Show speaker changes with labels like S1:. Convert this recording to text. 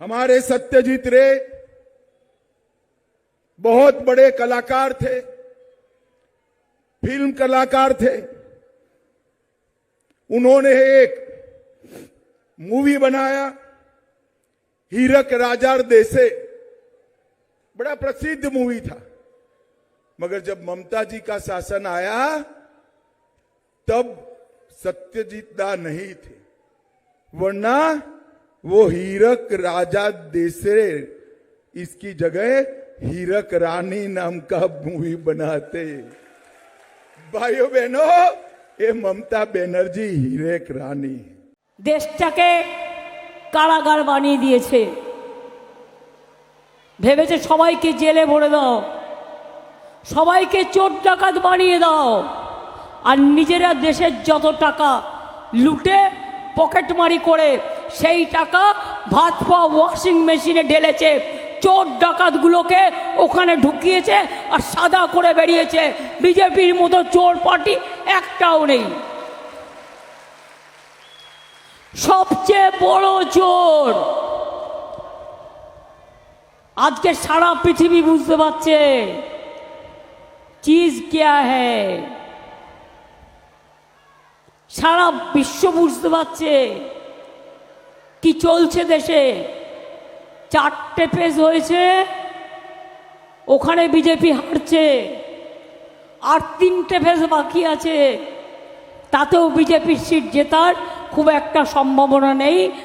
S1: हमारे सत्यजीत रे बहुत बड़े कलाकार थे, फ़िल्म कलाकार थे। उन्होंने एक मूवी बनाया, हीरक राजार देसे। बड़ा प्रसिद्ध मूवी था। मगर जब ममता जी का शासन आया, तब सत्यजीत दा नहीं थे, वरना वो हीरक राजा देसरे इसकी जगह हीरक रानी नाम का मूवी बनाते भाइयों बहनों ये ममता बनर्जी हीरक रानी है
S2: দেশটাকে কারাগার বানিয়ে দিয়েছে ভেবেছে সবাইকে জেলে ভরে দাও সবাইকে চোর ডাকাত বানিয়ে দাও আর নিজেরা দেশের যত টাকা লুটে পকেটমারি করে সেই টাকা পাওয়া ওয়াশিং মেশিনে ঢেলেছে। চোর ডাকাতগুলোকে ওখানে ঢুকিয়েছে আর সাদা করে বেরিয়েছে। বিজেপির মতো চোর পার্টি একটাও নেই। সবচেয়ে বড় চোর। আজকে সারা পৃথিবী বুঝতে পারছে চিজ কেয়া হ্যায় সারা বিশ্ব বুঝতে পারছে। কি চলছে দেশে? চারটে পেজ হয়েছে, ওখানে বিজেপি হারছে, আর তিনটে ফেজ বাকি আছে। তাতেও বিজেপির সিট জেতার খুব একটা সম্ভাবনা নেই।